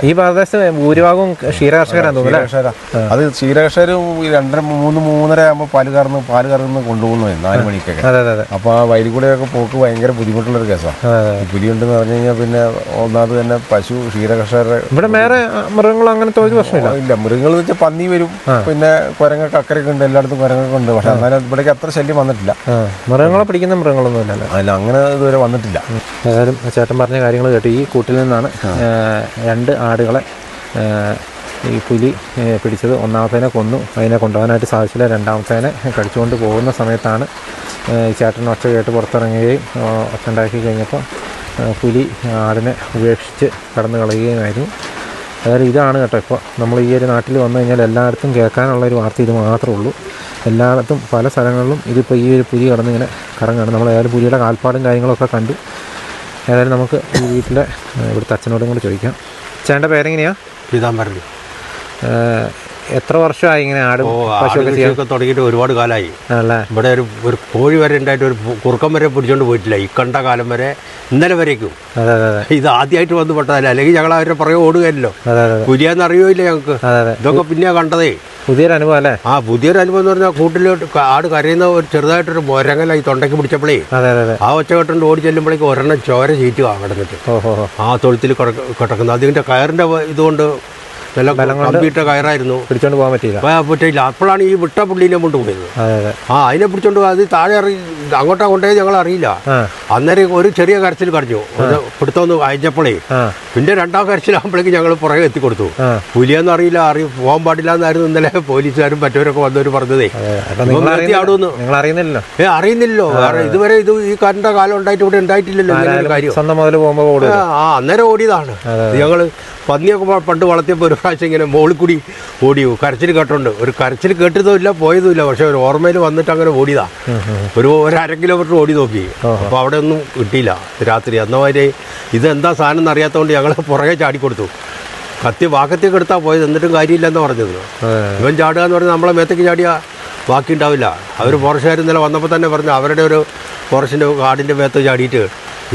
ഈ പ്രദേശത്ത് ഭൂരിഭാഗവും ക്ഷീരകർഷകരാണ് തോന്നുന്നു അത് ക്ഷീരകർഷകരും രണ്ടര മൂന്ന് മൂന്നര ആകുമ്പോൾ പാൽ കറന്ന് പാൽ കറന്ന് കൊണ്ടുപോകുന്നു നാല് മണിക്കൊക്കെ. അപ്പൊ ആ വയലിൽ കൂടെയൊക്കെ പോക്ക് ഭയങ്കര ബുദ്ധിമുട്ടുള്ള ഒരു കേസാണ് പുലിയുണ്ടെന്ന് പറഞ്ഞു കഴിഞ്ഞാൽ പിന്നെ ഒന്നാമത് തന്നെ പശു ക്ഷീരകർഷകരുടെ ഇവിടെ വേറെ മൃഗങ്ങൾ അങ്ങനെ ഒരു പ്രശ്നമില്ല? ഇല്ല. മൃഗങ്ങൾ എന്ന് വെച്ചാൽ പന്നി വരും. പിന്നെ കുരങ്ങൊക്കെ അക്കരയൊക്കെ ഉണ്ട് എല്ലായിടത്തും കുരങ്ങൊക്കെ ഉണ്ട്. പക്ഷെ എന്നാലും ഇവിടേക്ക് അത്ര ശല്യം വന്നിട്ടില്ല. മൃഗങ്ങളെ പിടിക്കുന്ന മൃഗങ്ങളൊന്നും ഇല്ലല്ലോ അല്ല അങ്ങനെ ഇതുവരെ വന്നിട്ടില്ല. ഏതായാലും ചേട്ടൻ പറഞ്ഞ കാര്യങ്ങൾ കേട്ടു. ഈ കൂട്ടിൽ നിന്നാണ് രണ്ട് ആടുകളെ ഈ പുലി പിടിച്ചത്. ഒന്നാമത്തേനെ കൊന്നു. അതിനെ കൊണ്ടുപോകാനായിട്ട് സാധിച്ചില്ല. രണ്ടാമത്തേനെ കടിച്ചുകൊണ്ട് പോകുന്ന സമയത്താണ് ചേട്ടൻ ഒച്ച കേട്ട് പുറത്തിറങ്ങുകയും ഒച്ച ഉണ്ടാക്കി കഴിഞ്ഞപ്പോൾ പുലി ആടിനെ ഉപേക്ഷിച്ച് കടന്നു കളയുകയുമായിരുന്നു. അതായത് ഇതാണ് കേട്ടോ ഇപ്പോൾ. നമ്മൾ ഈ ഒരു നാട്ടിൽ വന്നു കഴിഞ്ഞാൽ എല്ലായിടത്തും കേൾക്കാനുള്ള ഒരു വാർത്ത ഇത് മാത്രമേ ഉള്ളൂ. എല്ലായിടത്തും പല സ്ഥലങ്ങളിലും ഇതിപ്പോൾ ഈ ഒരു പുലി കടന്നിങ്ങനെ കറങ്ങാണ് നമ്മൾ ഏതായാലും പുലിയുടെ കാൽപ്പാടും കാര്യങ്ങളൊക്കെ കണ്ടു. ഏതായാലും നമുക്ക് ഈ വീട്ടിലെ ഇവിടുത്തെ അച്ഛനോടും കൂടെ ചോദിക്കാം. ചേട്ടന്റെ പേരെങ്ങനെയാണ് പീതാംബരൻ. എത്ര വർഷമായി ഇങ്ങനെ ആടും പശുവൊക്കെ തുടങ്ങിയിട്ട് ഒരുപാട് കാലമായി ഇവിടെ ഒരു ഒരു കോഴി വരെ ഉണ്ടായിട്ട് ഒരു കുറുക്കം വരെ പിടിച്ചോണ്ട് പോയിട്ടില്ല. ഈ കണ്ട കാലം വരെ ഇന്നലെ വരേക്കും. ഇത് ആദ്യമായിട്ട് വന്ന് പെട്ടതല്ല? അല്ലെങ്കിൽ ഞങ്ങൾ അവരെ പുറകെ ഓടുകയല്ലോ. പുലിയാന്ന് അറിയില്ല ഞങ്ങൾക്ക്. ഇതൊക്കെ പിന്നെ കണ്ടതേ. പുതിയൊരു അനുഭവം അല്ലേ? ആ പുതിയൊരു അനുഭവം എന്ന് പറഞ്ഞാൽ കൂട്ടിലോട്ട് ആട് കരയുന്ന ഒരു ചെറുതായിട്ടൊരു മുരങ്ങലായി തൊണ്ടയ്ക്ക് പിടിച്ചപ്പോഴേ ആ ഒച്ച കെട്ടുണ്ട് ഓടി ചെല്ലുമ്പോഴേക്കും ഒരെണ്ണം ചോര ചീറ്റുക കിടന്നിട്ട് ആ തൊഴുത്തിൽ കിടക്കുന്നത്. അതിന്റെ കയറിന്റെ ഇതുകൊണ്ട് നല്ല കയറായിരുന്നു. പിടിച്ചോണ്ട് പോകാൻ പറ്റിയില്ല. പറ്റില്ല അപ്പോഴാണ് ഈ വിട്ട പുള്ളിനെ കൊണ്ടുപോയത്. അതെ അതെ. ആ അതിനെ പിടിച്ചോണ്ട്. അത് താഴെ ഇറങ്ങി അങ്ങോട്ടാ കൊണ്ടുപോയത് ഞങ്ങൾ അറിയില്ല. അന്നേരം ഒരു ചെറിയ കരച്ചിൽ കടഞ്ഞു പിടുത്തോന്ന് അയച്ചപ്പോഴേ പിന്നെ രണ്ടാം കരച്ചിലാകുമ്പോഴേക്കും ഞങ്ങൾ പുറകെ എത്തിക്കൊടുത്തു. കൊടുത്തു പുലിയെന്ന് അറിയില്ല. അറി പോകാൻ പാടില്ല എന്നായിരുന്നു ഇന്നലെ പോലീസുകാരും മറ്റവരൊക്കെ വന്നവർ പറഞ്ഞതേ. അറിയുന്നില്ലല്ലോ. ഏ അറിയുന്നില്ലല്ലോ. ഇതുവരെ ഇത് ഈ കറണ്ട കാലം ഉണ്ടായിട്ട് ഇവിടെ ഉണ്ടായിട്ടില്ലല്ലോ കാര്യം. സ്വന്തം മുതൽ പോകുമ്പോൾ ആ, അന്നേരം ഓടിയതാണ്. ഞങ്ങൾ പന്നിയൊക്കെ പണ്ട് വളർത്തിയപ്പോൾ ഒരു പ്രാവശ്യം ഇങ്ങനെ മോളിൽ കൂടി ഓടി കരച്ചിൽ കേട്ടുണ്ട് ഒരു കരച്ചിൽ കേട്ടതുമില്ല പോയതുമില്ല. പക്ഷെ ഒരു ഓർമ്മയിൽ വന്നിട്ട് അങ്ങനെ ഓടിയതാ. ഒരു ഒരു അര കിലോമീറ്റർ ഓടി നോക്കി. അപ്പോൾ അവിടെ ഒന്നും കിട്ടിയില്ല. രാത്രി അന്നവരെ ഇതെന്താ സാധനം എന്ന് അറിയാത്തതുകൊണ്ട് ഞങ്ങൾ പുറകെ ചാടിക്കൊടുത്തു. കത്തി വാക്കത്തിയൊക്കെ എടുത്താൽ പോയത്. എന്നിട്ടും കാര്യമില്ലെന്ന് പറഞ്ഞത്. ഇവൻ ചാടുക എന്ന് പറഞ്ഞാൽ നമ്മളെ മേത്തേക്ക് ചാടിയ ബാക്കി ഉണ്ടാവില്ല അവർ ഫോറസ്റ്റുകാർ ഇന്നലെ വന്നപ്പോൾ തന്നെ പറഞ്ഞു അവരുടെ ഒരു ഫോറസ്റ്റിന്റെ കാടിന്റെ മേത്ത് ചാടിയിട്ട്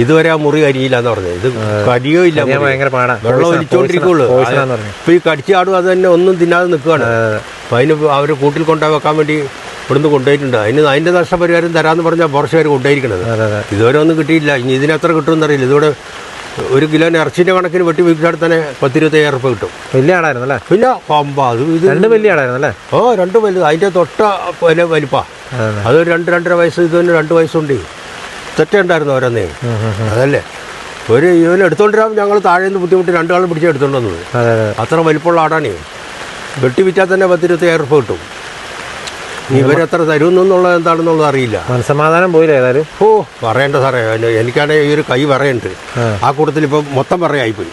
ഇതുവരെ ആ മുറി കരിയില്ല എന്ന് പറഞ്ഞത്. ഇത് കരിയോ ഇല്ല ഭയങ്കര. വെള്ളം ഒലിച്ചോണ്ടിരിക്കുള്ളൂ. ഇപ്പൊ ഈ കടിച്ചാടും അത് തന്നെ ഒന്നും തിന്നാതെ നിൽക്കുകയാണ്. അപ്പൊ അതിന് അവർ കൂട്ടിൽ കൊണ്ടുപോയി വെക്കാൻ വേണ്ടി ഇവിടുന്ന് കൊണ്ടുപോയിട്ടുണ്ട്. അതിന് അതിന്റെ നഷ്ടപരിഹാരം തരാന്ന് പറഞ്ഞാൽ ഫോറസ്റ്റുകാർ കൊണ്ടുപോയിരിക്കണത്. ഇതുവരെ ഒന്നും കിട്ടിയില്ല ഇനി ഇതിന് എത്ര കിട്ടുമെന്ന് അറിയില്ല. ഇതോടെ ഒരു കിലോന് ഇറച്ചിന്റെ കണക്കിന് വെട്ടി വിൽക്കാൻ തന്നെ പത്തിരുപത്തയ്യായിരം ഉറപ്പ് കിട്ടും. വലിയ ആടായിരുന്നു അല്ലേ? പിന്നെ പമ്പ അത് ഇത് രണ്ട് വലിയ ആടായിരുന്നു അല്ലേ? ഓ രണ്ട് വലുത് അതിന്റെ തൊട്ട വലിയ വലിപ്പാ. അതൊരു അത്. രണ്ട് രണ്ടര വയസ്സ് ഇത് തന്നെ രണ്ട് വയസ്സുണ്ട്. തെറ്റ ഉണ്ടായിരുന്നു ഓരോന്നേ. അതല്ലേ? ഒരു ഇവന് എടുത്തോണ്ടിരാൻ ഞങ്ങൾ താഴെ നിന്ന് ബുദ്ധിമുട്ട് രണ്ടാളും പിടിച്ച് എടുത്തോണ്ട് വന്നത്. അതെ അതെ. അത്ര വലിപ്പമുള്ള ആടാണേ വെട്ടി വിറ്റാൽ തന്നെ പത്തിരുപത്തയ്യായിരം ഉറപ്പ് കിട്ടും. ഇവരെത്ര തരുമെന്നുള്ളത് എന്താണെന്നുള്ളത് അറിയില്ല. മനസമാധാനം പോയില്ല ഏതായാലും? ഓ പറയണ്ട സാറേ. എനിക്കാണെങ്കിൽ ഈ ഒരു കൈ പറയണ്ട്. ആ. കൂട്ടത്തിൽ ഇപ്പം മൊത്തം പറയായിപ്പോയി.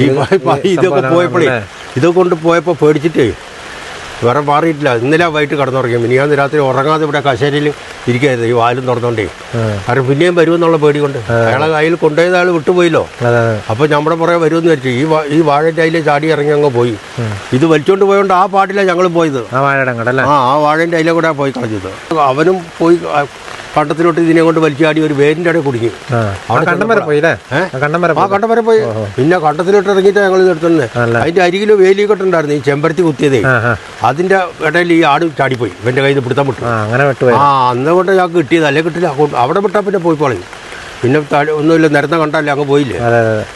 ഈ ഇതൊക്കെ പോയപ്പോഴേ ഇതൊക്കെ കൊണ്ട് പോയപ്പോൾ പേടിച്ചിട്ടേ വേറെ മാറിയിട്ടില്ല. ഇന്നലെ വൈകിട്ട് കടന്നുറങ്ങി മിനിയാന്ന് രാത്രി ഉറങ്ങാതെ ഇവിടെ കശേരിയിൽ ഇരിക്കുകയായിരുന്നു. ഈ വാലും തുറന്നോണ്ടേ. കാരണം പിന്നെയും വരുമെന്നുള്ള പേടി കൊണ്ട്. അയാളെ കയ്യിൽ കൊണ്ടുപോയത് അയാൾ വിട്ടുപോയില്ലോ. അപ്പോൾ നമ്മുടെ പുറകെ വരുമെന്ന് വെച്ചു ഈ ഈ വാഴന്റെ അതിലെ ചാടി ഇറങ്ങി അങ്ങ് പോയി. ഇത് വലിച്ചോണ്ട് പോയോണ്ട് ആ പാട്ടിലാണ് ഞങ്ങൾ പോയത്. ആ വാഴയുടെ ആ വാഴന്റെ അതിലെ കൂടെ പോയി കളഞ്ഞത്. അവനും പോയി ആ കണ്ടത്തിലോട്ട് ഇതിനെ കൊണ്ട് വലിച്ചാടി ഒരു വേരിന്റെ അവിടെ കുടുങ്ങി കണ്ടം വരെ പോയി? ആ കണ്ടം വരെ പോയി. പിന്നെ കണ്ടത്തിലോട്ട് ഇറങ്ങിയിട്ട് ഞങ്ങൾ നിർത്തുന്നത്. അതിന്റെ അരികിൽ വേലിയൊക്കെട്ടുണ്ടായിരുന്നു ഈ ചെമ്പരത്തി കുത്തിയതേ. അതിന്റെ ഇടയിൽ ഈ ആട് ചാടിപ്പോയി. ഇവന്റെ കയ്യിൽ നിന്ന് പിടുത്തം വിട്ടു ആ അങ്ങനെ വിട്ടുപോയി? ആ അന്ന് ഞാൻ കിട്ടിയത് അല്ലെ കിട്ടില്ല. അവിടെ വിട്ടാൽ പിന്നെ പോയി കളയും പിന്നെ ഒന്നുമില്ല നിരന്ന കണ്ടല്ലേ അങ്ങ് പോയില്ലേ?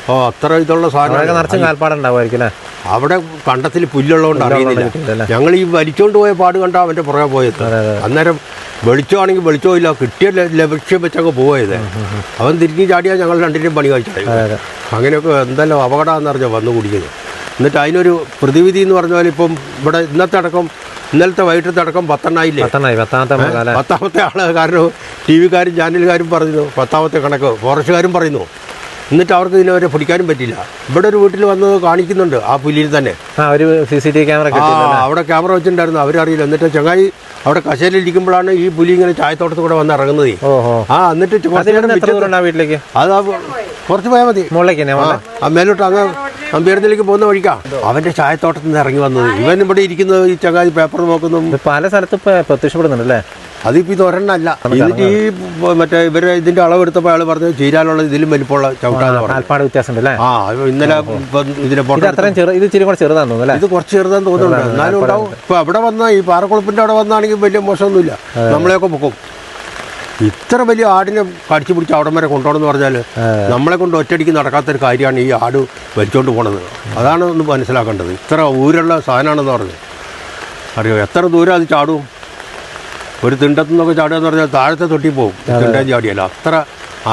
ഓ അത്ര ഇതുള്ള സാധനം നിറച്ചും കാൽപ്പാടുണ്ടാവുമായിരിക്കും അല്ലേ? അവിടെ കണ്ടത്തിൽ പുല്ലുള്ളതുകൊണ്ട് അറിയുന്നില്ല. ഞങ്ങൾ ഈ വലിച്ചോണ്ട് പോയ പാട് കണ്ട അവന്റെ പുറകെ പോയത്. അന്നേരം വെളിച്ചമാണെങ്കിൽ വെളിച്ചമില്ല കിട്ടിയ ല- ലക്ഷ്യം വെച്ചങ്ങ് പോയത്. അവൻ തിരിഞ്ഞ് ചാടിയാൽ ഞങ്ങൾ രണ്ടിനും പണി കഴിച്ചായി അതെ. അങ്ങനെയൊക്കെ എന്തെല്ലാം അപകടമാണെന്ന് അറിഞ്ഞാൽ വന്നു കുടിക്കുന്നത്. എന്നിട്ട് അതിനൊരു പ്രതിവിധി എന്ന് പറഞ്ഞാൽ ഇപ്പം ഇവിടെ ഇന്നത്തെ അടക്കം ഇന്നലത്തെ വൈകിട്ടത്തെ അടക്കം പത്തെണ്ണായില്ലേ? പത്താമത്തെ ആൾ കാരണം ടി വിക്കാരും ചാനലുകാരും പറയുന്നു പത്താമത്തെ കണക്ക് ഫോറസ്റ്റുകാരും പറയുന്നു. എന്നിട്ട് അവർക്ക് ഇതിനെ വരെ പിടിക്കാനും പറ്റില്ല ഇവിടെ ഒരു വീട്ടിൽ വന്നത് കാണിക്കുന്നുണ്ട് ആ പുലിയിൽ തന്നെ. ഒരു C C T V camera അവിടെ ക്യാമറ വെച്ചിട്ടുണ്ടായിരുന്നു അവരറിയില്ല. എന്നിട്ട് ചങ്ങായി അവിടെ കശേരയിൽ ഇരിക്കുമ്പോഴാണ് ഈ പുലി ഇങ്ങനെ ചായത്തോട്ടത്തിൽ കൂടെ വന്ന് ഇറങ്ങുന്നത്. ആ എന്നിട്ട് വീട്ടിലേക്ക്? അത് കുറച്ച് പോയാൽ മതി. മുകളിലേക്ക് ആ മേലോട്ട് അങ്ങ് അമ്പീരത്തിലേക്ക് പോകുന്ന വഴിക്കാ. അവന്റെ ചായത്തോട്ടത്തിൽ നിന്ന് ഇറങ്ങി വന്നത്. ഇവൻ ഇവിടെ ഇരിക്കുന്നത് ഈ ചങ്ങാതി പേപ്പർ നോക്കുന്നു. പല സ്ഥലത്തും പ്രത്യക്ഷപ്പെടുന്നുണ്ട് അല്ലേ? അതിപ്പോ ഇത് ഒരെണ്ണല്ല എന്നിട്ട് ഈ മറ്റേ ഇവരെ ഇതിന്റെ അളവെടുത്തപ്പോൾ അയാൾ പറഞ്ഞത് ചീരാനുള്ള ഇതിലും വലിപ്പമുള്ള ചവിട്ടാന്ന് പറഞ്ഞു വ്യത്യാസം ആ ഇന്നലെ ഇതിനെ അത്രയും ചെറു ഇത് ഇച്ചിരി കൂടെ ചെറുതാന്ന് തോന്നുന്നു ഇത് കുറച്ച് ചെറുതാന്ന് തോന്നുന്നുണ്ട്. എന്നാലും ഉണ്ടാവും. ഇപ്പൊ അവിടെ വന്ന ഈ പാറക്കുളപ്പിന്റെ അവിടെ വന്നാണെങ്കിൽ വലിയ മോശമൊന്നുമില്ല. നമ്മളെയൊക്കെ പൊക്കും. ഇത്ര വലിയ ആടിനെ കടിച്ചു പിടിച്ച് അവിടം വരെ കൊണ്ടുപോകണമെന്ന് പറഞ്ഞാൽ നമ്മളെ കൊണ്ട് ഒറ്റയടിക്ക് നടക്കാത്തൊരു കാര്യമാണ് ഈ ആട് വലിച്ചോണ്ട് പോണത്. അതാണ് ഒന്ന് മനസ്സിലാക്കേണ്ടത്. ഇത്ര ഊരുള്ള സാധനമാണെന്ന് പറഞ്ഞു അറിയോ? എത്ര ദൂരം അത് ചാടും? ഒരു തിണ്ടത്തു നിന്നൊക്കെ ചാടുക എന്ന് പറഞ്ഞാൽ താഴത്തെ തൊട്ടി പോകും തിണ്ടം ചാടിയല്ല അത്ര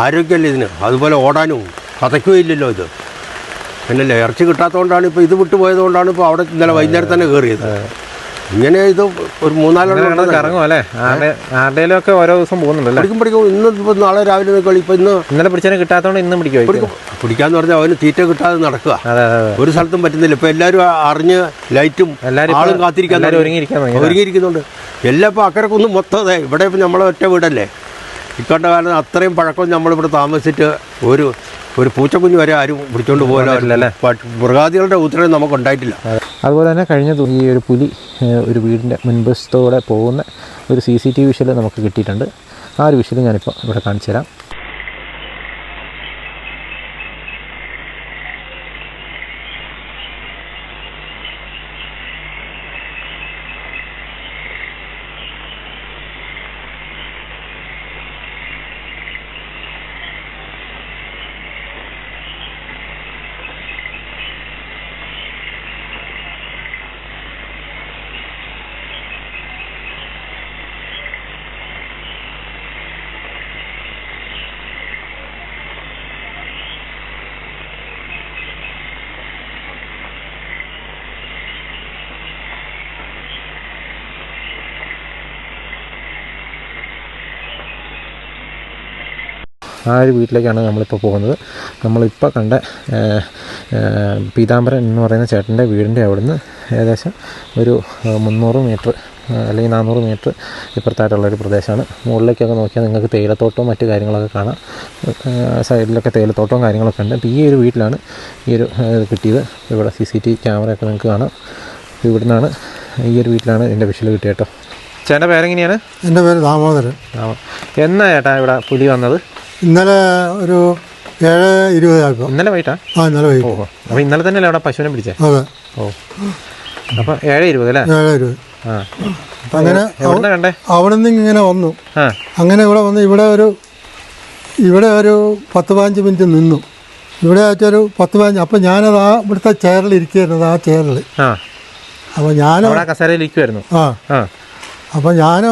ആരോഗ്യമല്ല ഇതിന്? അതുപോലെ ഓടാനും കഥയ്ക്കുകയില്ലല്ലോ ഇത്. പിന്നല്ലേ ഇറച്ചി കിട്ടാത്തതുകൊണ്ടാണ് ഇപ്പോൾ ഇത് വിട്ടുപോയത് പോയതുകൊണ്ടാണ് ഇപ്പോൾ അവിടെ ഇന്നലെ വൈകുന്നേരം തന്നെ കയറിയത്. ഇങ്ങനെ ഇത് ഒരു മൂന്നാലെണ്ണം കറങ്ങും അല്ലേ? ആരുടെ ആരുടെയിലും ഒക്കെ ഓരോ ദിവസം പോകുന്നുണ്ടല്ലോ? പിടിക്കും പിടിക്കും. ഇന്ന് ഇപ്പോൾ നാളെ രാവിലെ നിൽക്കണം ഇപ്പം ഇന്ന് ഇന്നലെ പിടിച്ചതിനെ കിട്ടാത്തതുകൊണ്ട് ഇന്നും പിടിക്കും പിടിക്കും. പിടിക്കാന്ന് പറഞ്ഞാൽ അവന് തീറ്റ കിട്ടാതെ നടക്കുക ഒരു സ്ഥലത്തും പറ്റുന്നില്ല. ഇപ്പൊ എല്ലാവരും അറിഞ്ഞ് ലൈറ്റും എല്ലാവരും ആളും കാത്തിരിക്കാൻ ഒരുങ്ങിയിരിക്കുന്നുണ്ട്. എല്ലാം ഇപ്പൊ അക്കരക്കൊന്നും മൊത്തം ഇവിടെ ഇപ്പൊ നമ്മളെ ഒറ്റ വീടല്ലേ? ഇക്കണ്ട കാലത്ത് അത്രയും പഴക്കം നമ്മളിവിടെ താമസിച്ചിട്ട് ഒരു ഒരു പൂച്ചക്കുഞ്ഞ് വരെ ആരും പിടിച്ചോണ്ട് പോകാനല്ലേ മൃഗാദികളുടെ ഉത്തരവ് നമുക്ക് ഉണ്ടായിട്ടില്ല അതുപോലെ തന്നെ കഴിഞ്ഞ ഈ ഒരു പുലി ഒരു വീടിന്റെ മുൻവശത്തോടെ പോകുന്ന ഒരു C C T V visual നമുക്ക് കിട്ടിയിട്ടുണ്ട്. ആ ഒരു വിഷ്വൽ ഞാനിപ്പോൾ ഇവിടെ കാണിച്ചു തരാം ആ ഒരു വീട്ടിലേക്കാണ് നമ്മളിപ്പോൾ പോകുന്നത്. നമ്മളിപ്പോൾ കണ്ട പീതാംബരൻ എന്ന് പറയുന്ന ചേട്ടന്റെ വീടിന്റെ അവിടുന്ന് ഏകദേശം ഒരു മുന്നൂറ് മീറ്റർ അല്ലെങ്കിൽ നാനൂറ് മീറ്റർ ഇപ്പുറത്തായിട്ടുള്ളൊരു പ്രദേശമാണ്. മുകളിലേക്കൊക്കെ നോക്കിയാൽ നിങ്ങൾക്ക് തേയിലത്തോട്ടവും മറ്റു കാര്യങ്ങളൊക്കെ കാണാം. സൈഡിലൊക്കെ തേയിലത്തോട്ടവും കാര്യങ്ങളൊക്കെ ഉണ്ട്. അപ്പോൾ ഈ ഒരു വീട്ടിലാണ് ഈ ഒരു ഇത് കിട്ടിയത്. ഇവിടെ സി സി ടി ക്യാമറയൊക്കെ നിങ്ങൾക്ക് കാണാം. ഇവിടുന്നാണ് ഈ ഒരു വീട്ടിലാണ് ഇതിന്റെ വിഷൽ കിട്ടിയ കേട്ടോ. ചേട്ടന്റെ പേരെങ്ങനെയാണ്? എന്റെ പേര് ദാമോദരൻ. എന്നാ ചേട്ടാ ഇവിടെ പുലി വന്നത്? ഇന്നലെ ഒരു ഏഴ് ഇരുപതായപ്പോൾ ഇന്നലെ വൈകിട്ടാ? ആ ഇന്നലെ വൈകിട്ട്. ഓഹോ. അപ്പോൾ ഇന്നലെ തന്നെ അവിടെ പശുവിനെ പിടിച്ചേ? അതെ. ഓ. അപ്പോൾ ഏഴ് ഇരുപത് അല്ലേ? ഏഴ് ഇരുപത്. ആ. അങ്ങനെ എവിടുന്ന കണ്ടേ? അവിടെ നിന്ന് ഇങ്ങനെ വന്നു. ആ. അങ്ങനെ ഇവിടെ വന്ന് ഇവിടെ ഒരു ഇവിടെ ഒരു പത്ത് പതിനഞ്ച് മിനിറ്റ് നിന്നു. ഇവിടെ ആയിട്ടൊരു പത്ത് പതിനഞ്ച് അപ്പം ഞാനത് ആ ഇവിടുത്തെ ചെയറിൽ ഇരിക്കുകയായിരുന്നത് ആ ചെയറിൽ ആ. അപ്പോൾ ഞാൻ അവിടെ കസേരയിൽ ഇരിക്കുമായിരുന്നു ആ. ആ. അപ്പോൾ ഞാൻ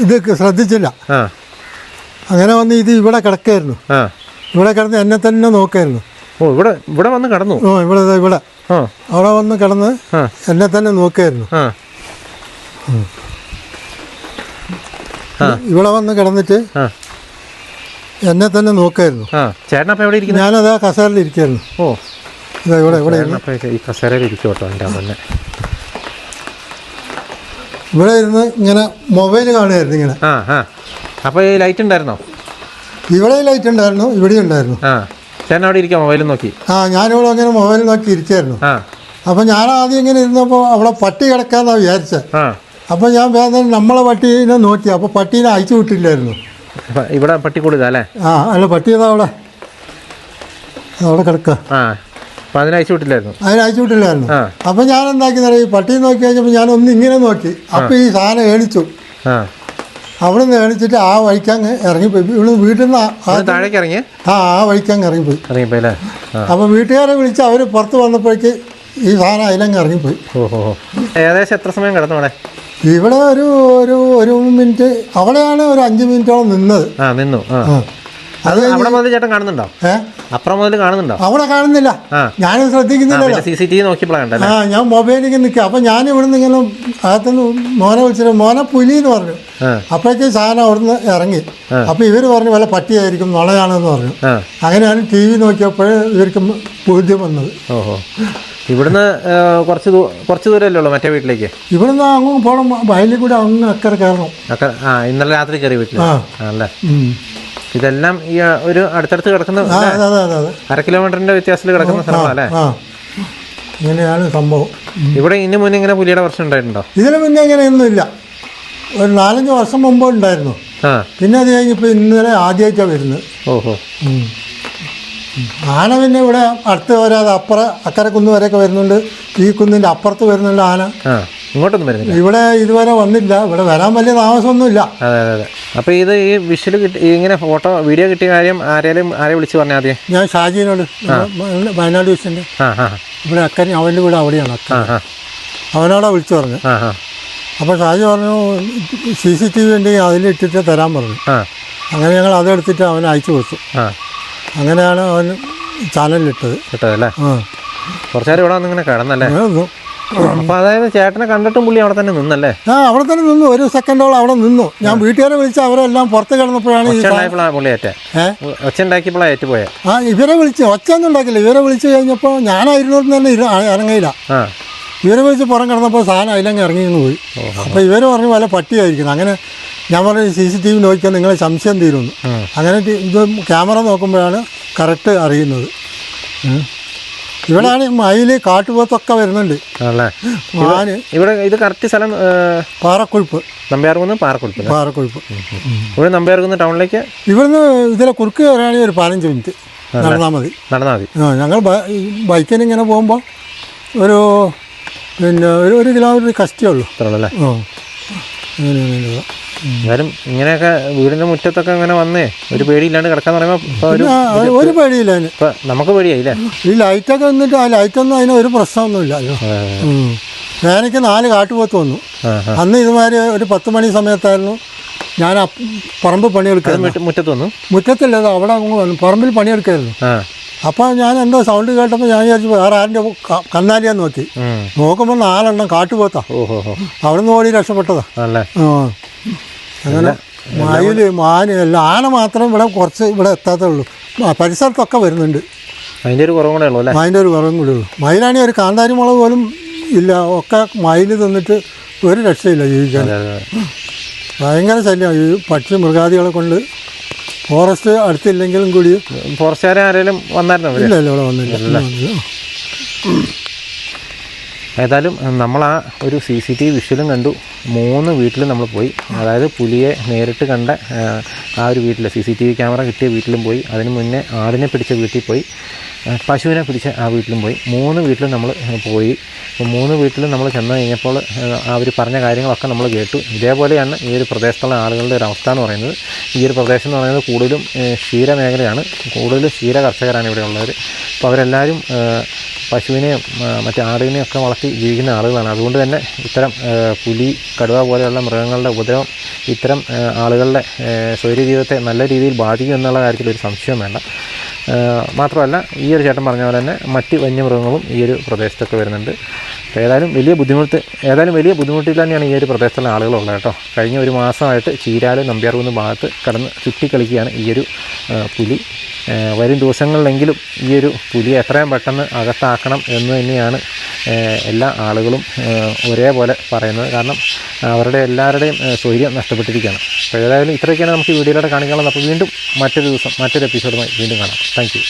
ഇത് ശ്രദ്ധിച്ചില്ല. ആ. അങ്ങനെ വന്ന് ഇത് ഇവിടെ കിടക്കായിരുന്നു. ഇവിടെ കിടന്ന് എന്നെ തന്നെ നോക്കായിരുന്നു. ഓ ഇവിടെ ഇവിടെ വന്ന് കിടന്നു? ഓ ഇവിടെ ഇവിടെ. അവിടെ വന്ന് കിടന്ന് എന്നെ തന്നെ നോക്കായിരുന്നു. ഇവിടെ വന്ന് കിടന്നിട്ട് എന്നെ തന്നെ നോക്കായിരുന്നു. ചേട്ടനപ്പം എവിടെ ഇരിക്കുന്നു? ഞാനത് ആ കസേരയിൽ ഇരിക്കായിരുന്നു. ഓ. ഇതാ ഇവിടെ ഇവിടെ ഇരുന്ന് ഈ കസേരയിൽ എന്റെ ഇവിടെ ഇരുന്ന് ഇങ്ങനെ മൊബൈൽ കാണുമായിരുന്നു ഇങ്ങനെ. അപ്പോൾ ഈ ലൈറ്റ് ഉണ്ടായിരുന്നോ? ഇവിടെ ലൈറ്റ് ഉണ്ടായിരുന്നു ഇവിടെ ഉണ്ടായിരുന്നു. ആ ചേട്ടൻ അവിടെ ഇരിക്കാം മൊബൈൽ നോക്കി. ആ ഞാനിവിടെ അങ്ങനെ മൊബൈൽ നോക്കി ഇരിക്കായിരുന്നു ആ. അപ്പോൾ ഞാൻ ആദ്യം ഇങ്ങനെ ഇരുന്നപ്പോൾ അവിടെ പട്ടി കിടക്കാന്നാണ് വിചാരിച്ചത് ആ. അപ്പോൾ ഞാൻ വേദന നമ്മളെ പട്ടീനെ നോക്കി അപ്പോൾ പട്ടീനെ അയച്ചു വിട്ടില്ലായിരുന്നു. അപ്പൊ ഇവിടെ പട്ടിക്കൂടുക അല്ലേ? ആ അല്ല പട്ടി ഏതാ അവിടെ? അവിടെ കിടക്കുക ആ അപ്പം അതിന് അയച്ചു വിട്ടില്ലായിരുന്നു. അതിന് അയച്ചു വിട്ടില്ലായിരുന്നു. ആ. അപ്പം ഞാൻ എന്താക്കി ഈ പട്ടി നോക്കി കഴിഞ്ഞപ്പോൾ ഞാൻ ഒന്ന് ഇങ്ങനെ നോക്കി. അപ്പോൾ ഈ സാധനം ഏണിച്ചു. ആ. അവിടെ നിന്ന് കാണിച്ചിട്ട് ആ വഴിക്കങ്ങ് ഇറങ്ങിപ്പോയി. ഇവിടെ വീട്ടിൽ നിന്ന് ആ- താഴേക്ക് ഇറങ്ങി ആ ആ വഴിക്കങ്ങ് ഇറങ്ങിപ്പോയി. ഇറങ്ങിപ്പോയി അല്ലേ അപ്പോൾ വീട്ടുകാരെ വിളിച്ച് അവർ പുറത്ത് വന്നപ്പോഴേക്ക് ഈ സാധനം അതിലങ്ങ് ഇറങ്ങിപ്പോയി. ഏകദേശം എത്ര സമയം കിടന്നു അവിടെ? ഇവിടെ ഒരു ഒരു ഒരു മിനിറ്റ് അവിടെയാണ് ഒരു അഞ്ച് മിനിറ്റോളം നിന്നത്. ആ നിന്നു. അത് അവിടെ മുതൽ ചേട്ടൻ കാണുന്നുണ്ടോ? അപ്പുറം മുതൽ കാണുന്നുണ്ടോ? അവിടെ കാണുന്നില്ല. ഞാൻ ശ്രദ്ധിക്കുന്നില്ല സി സി ടി വി നോക്കിയപ്പോഴാണ് കണ്ടല്ലേ ആ ഞാൻ മൊബൈലിൽ നിൽക്കുക. അപ്പൊ ഞാൻ ഇവിടുന്ന് ഇങ്ങനെ അകത്തുനിന്ന് മോനെ വിളിച്ചിട്ട് മോനെ പുലി എന്ന് പറഞ്ഞു. അപ്പോഴേക്ക് സാധനം അവിടുന്ന് ഇറങ്ങി. അപ്പൊ ഇവർ പറഞ്ഞു വല്ല പട്ടിയായിരിക്കും നുളയാണെന്ന് പറഞ്ഞു. അങ്ങനെയാണ് ടി വി നോക്കിയപ്പോൾ ഇവർക്ക് ബോധ്യം വന്നത്. ഓഹോ. ഇവിടുന്ന് കുറച്ച് കുറച്ച് ദൂരമല്ലേ ഉള്ളൂ മറ്റേ വീട്ടിലേക്ക്? ഇവിടുന്ന് അങ്ങ് പോകണം വയലിൽ കൂടെ അങ്ങ് അക്കരെ കയറണം. ആ ഇന്നലെ രാത്രി കയറി വീട്ടിൽ. ആണല്ലേ. ഇതെല്ലാം ഈ ഒരു അടുത്തടുത്ത് കിടക്കുന്ന അര കിലോമീറ്ററിന്റെ വ്യത്യാസത്തിൽ കിടക്കുന്ന സ്ഥലമാണല്ലേ ഇങ്ങനെയാണ് സംഭവം. ഇവിടെ ഇനി മുന്നേ ഇങ്ങനെ പുലിയുടെ പ്രശ്നം ഉണ്ടായിട്ടുണ്ടോ? ഇതിന് മുന്നേ ഇങ്ങനെയൊന്നും ഇല്ല. ഒരു നാലഞ്ച് വർഷം മുമ്പ് ഉണ്ടായിരുന്നു. പിന്നെ അത് കഴിഞ്ഞപ്പോൾ ഇന്നലെ ആദ്യമായിട്ടാണ് വരുന്നത്. ഓഹോ. ആന പിന്നെ ഇവിടെ അടുത്ത് വരാതെ അപ്പുറ അക്കരെ കുന്ന് വരെയൊക്കെ വരുന്നുണ്ട്. ഈ കുന്നിന്റെ അപ്പുറത്ത് വരുന്നുണ്ട് ആന. ഇങ്ങോട്ടൊന്നും വരുന്നില്ല. ഇവിടെ ഇതുവരെ വന്നില്ല. ഇവിടെ വരാൻ വലിയ താമസമൊന്നുമില്ല. അതെ അതെ അതെ. അപ്പോൾ ഇത് ഈ വിഷൽ കിട്ടി ഇങ്ങനെ ഫോട്ടോ വീഡിയോ കിട്ടിയ കാര്യം ആരെയും ആരെ വിളിച്ച് പറഞ്ഞാൽ ആദ്യം ഞാൻ ഷാജിനോട് വയനാട് വിഷന്റെ ആ ആ ഇവിടെ അക്കൻ അവന്റെ വീട് അവിടെയാണ് ആ ആ. അവനോടാ വിളിച്ചു പറഞ്ഞു. ആ ആ. അപ്പോൾ ഷാജി പറഞ്ഞു സി സി ടി വി ഉണ്ടെങ്കിൽ അതിലിട്ടിട്ട് തരാൻ പറഞ്ഞു. ആ. അങ്ങനെ ഞങ്ങൾ അതെടുത്തിട്ട് അവന് അയച്ചു കൊടുത്തു. ആ. അങ്ങനെയാണ് അവൻ ചാനലിലിട്ടത് കിട്ടതല്ലേ ആ. കുറച്ചു നേരം ഇവിടെ വന്നിങ്ങനെ കിടന്നല്ലേ? അങ്ങനെ. അപ്പോൾ അതായത് ചേട്ടനെ കണ്ടിട്ടും പുള്ളി അവിടെ തന്നെ നിന്നല്ലേ? ആ അവിടെ തന്നെ നിന്നു. ഒരു സെക്കൻഡോളം അവിടെ നിന്നു. ഞാൻ വീട്ടുകാരെ വിളിച്ച് അവരെല്ലാം പുറത്ത് കിടന്നപ്പോഴാണ് ഏറ്റുപോയെ? ആ ഇവരെ വിളിച്ച് ഒച്ചൊന്നും ഉണ്ടാക്കില്ല. ഇവരെ വിളിച്ച് കഴിഞ്ഞപ്പോൾ ഞാനായിരുന്നോട്ട് തന്നെ ഇറങ്ങയില്ല. ഇവരെ വിളിച്ച് പുറം കിടന്നപ്പോൾ സാധനം അതിലങ്ങ് ഇറങ്ങി പോയി. അപ്പോൾ ഇവർ പറഞ്ഞു വല്ല പട്ടിയായിരിക്കുന്നു. അങ്ങനെ ഞാൻ പറഞ്ഞു സി സി ടി വി നോക്കിയാൽ നിങ്ങളെ സംശയം തീരുന്നു അങ്ങനെ ഇത് ക്യാമറ നോക്കുമ്പോഴാണ് കറക്റ്റ് അറിയുന്നത്. ഇവിടെയാണ് മയിൽ കാട്ടുപോത്തൊക്കെ വരുന്നുണ്ട്. ആണല്ലേ? മാന്. ഇവിടെ ഇത് കറക്റ്റ് സ്ഥലം പാറക്കൊഴുപ്പ്. നമ്പ്യാർകുന്ന് പാറക്കുളിപ്പില്ല പാറക്കൊഴുപ്പ് ഇവിടെ നമ്പ്യാർകുന്ന് ടൗണിലേക്ക്? ഇവിടുന്ന് ഇതിലെ കുറുക്ക് കയറുകയാണെങ്കിൽ ഒരു പതിനഞ്ച് മിനിറ്റ്. നടന്നാൽ മതി. നടന്നാൽ മതി. ആ ഞങ്ങൾ ബൈക്കിന് ഇങ്ങനെ പോകുമ്പോൾ ഒരു പിന്നെ ഒരു ഒരു കിലോമീറ്റർ കഷ്ടിയേ ഉള്ളൂ. അത്രേ ഉള്ളൂ അല്ലേ? എന്നാലും ഇങ്ങനെയൊക്കെ വീടിന്റെ മുറ്റത്തൊക്കെ ഇങ്ങനെ വന്നേ ഒരു പേടിയില്ലാണ്ട് കിടക്കാൻ പറയുമ്പോൾ ഒരു പേടിയില്ല ഇപ്പൊ നമുക്ക് പേടിയായില്ലേ? ഈ ലൈറ്റൊക്കെ വന്നിട്ട് ആ ലൈറ്റൊന്നും അതിന് ഒരു പ്രശ്നമൊന്നുമില്ലല്ലോ ഞാനൊക്കെ നാല് കാട്ടുപോത്ത് വന്നു. അന്ന് ഇതുമാതിരി ഒരു പത്ത് മണി സമയത്തായിരുന്നു ഞാൻ പറമ്പ് പണിയെടുക്കുന്നു മുറ്റ- മുറ്റത്ത് വന്നു? മുറ്റത്തില്ല അവിടെ അങ്ങ് വന്നു. പറമ്പിൽ പണിയെടുക്കായിരുന്നു. അപ്പോൾ ഞാൻ എന്തോ സൗണ്ട് കേട്ടപ്പോൾ ഞാൻ വിചാരിച്ചു വേറെ ആരുടെ കന്നാലിയാൻ നോക്കി. നോക്കുമ്പോ നോക്കുമ്പോൾ നാലെണ്ണം കാട്ടുപോത്താ. അവിടെ നിന്ന് ഓടി രക്ഷപ്പെട്ടതാ. അങ്ങനെ മയിൽ മാന് എല്ലാം ആന മാത്രം ഇവിടെ കുറച്ച് ഇവിടെ എത്താത്തുള്ളൂ. ഉള്ളൂ പരിസരത്തൊക്കെ വരുന്നുണ്ട്. അതിന്റെ ഒരു കുറവും കൂടെ ഉള്ളൂ അല്ലേ? അതിന്റെ ഒരു കുറവും കൂടെ ഉള്ളൂ. മയിലാണെങ്കിൽ ഒരു കാന്താരി മുളക് പോലും ഇല്ല. ഒക്കെ മയിൽ തിന്നിട്ട് ഒരു രക്ഷയില്ല ജീവിക്കാൻ. ഭയങ്കര ശല്യമാണ് ഈ പക്ഷി മൃഗാദികളെ കൊണ്ട് ഫോറസ്റ്റ് അടുത്തില്ലെങ്കിലും കൂടി ഫോറസ്റ്റുകാരെ ആരെങ്കിലും വന്നായിരുന്നോ? ഇല്ല ഇല്ല ഇവിടെ വന്നില്ല. ഏതായാലും നമ്മൾ ആ ഒരു സി സി ടി വി വിഷ്വലും കണ്ടു. മൂന്ന് വീട്ടിലും നമ്മൾ പോയി. അതായത് പുലിയെ നേരിട്ട് കണ്ട ആ, ഒരു വീട്ടിൽ C C T V camera കിട്ടിയ വീട്ടിലും പോയി. അതിന് മുന്നേ ആടിനെ പിടിച്ച വീട്ടിൽ പോയി. പശുവിനെ പിടിച്ച ആ വീട്ടിലും പോയി. മൂന്ന് വീട്ടിലും നമ്മൾ പോയി. മൂന്ന് വീട്ടിലും നമ്മൾ ചെന്ന് കഴിഞ്ഞപ്പോൾ അവർ പറഞ്ഞ കാര്യങ്ങളൊക്കെ നമ്മൾ കേട്ടു. ഇതേപോലെയാണ് ഈ ഒരു പ്രദേശത്തുള്ള ആളുകളുടെ ഒരു അവസ്ഥ എന്ന് പറയുന്നത്. ഈ ഒരു പ്രദേശം എന്ന് പറയുന്നത് കൂടുതലും ക്ഷീരമേഖലയാണ്. കൂടുതലും ക്ഷീര കർഷകരാണ് ഇവിടെ ഉള്ളവർ അപ്പോൾ അവരെല്ലാവരും പശുവിനെയും മറ്റ് ആടിനെയും ഒക്കെ വളർത്തി ജീവിക്കുന്ന ആളുകളാണ്. അതുകൊണ്ട് തന്നെ ഇത്തരം പുലി കടുവ പോലെയുള്ള മൃഗങ്ങളുടെ ഉപദ്രവം ഇത്തരം ആളുകളുടെ സ്വൈര്യ ജീവിതത്തെ നല്ല രീതിയിൽ ബാധിക്കും എന്നുള്ള കാര്യത്തിൽ ഒരു സംശയം വേണ്ട. മാത്രമല്ല ഈ ഒരു ചേട്ടൻ പറഞ്ഞ പോലെ തന്നെ മറ്റ് വന്യമൃഗങ്ങളും ഈ ഒരു പ്രദേശത്തൊക്കെ വരുന്നുണ്ട്. ഏതായാലും വലിയ ബുദ്ധിമുട്ട് ഏതായാലും വലിയ ബുദ്ധിമുട്ടിൽ തന്നെയാണ് ഈ ഒരു പ്രദേശത്തുള്ള ആളുകളുള്ളത് കേട്ടോ. കഴിഞ്ഞ ഒരു മാസമായിട്ട് ചീരാൽ നമ്പ്യാർകുന്ന് ഭാഗത്ത് കടന്ന് ചുറ്റിക്കളിക്കുകയാണ് ഈ ഒരു പുലി. വരും ദിവസങ്ങളിലെങ്കിലും ഈ ഒരു പുലി എത്രയും പെട്ടെന്ന് അകത്താക്കണം എന്ന് തന്നെയാണ് എല്ലാ ആളുകളും ഒരേപോലെ പറയുന്നത്. കാരണം അവരുടെ എല്ലാവരുടെയും സ്വൈര്യം നഷ്ടപ്പെട്ടിരിക്കുകയാണ്. അപ്പോൾ ഏതായാലും ഇത്രയൊക്കെയാണ് നമുക്ക് വീഡിയോയിലൂടെ കാണിക്കാനുള്ളത്. അപ്പോൾ വീണ്ടും മറ്റൊരു ദിവസം മറ്റൊരു എപ്പിസോഡുമായി വീണ്ടും കാണാം. താങ്ക്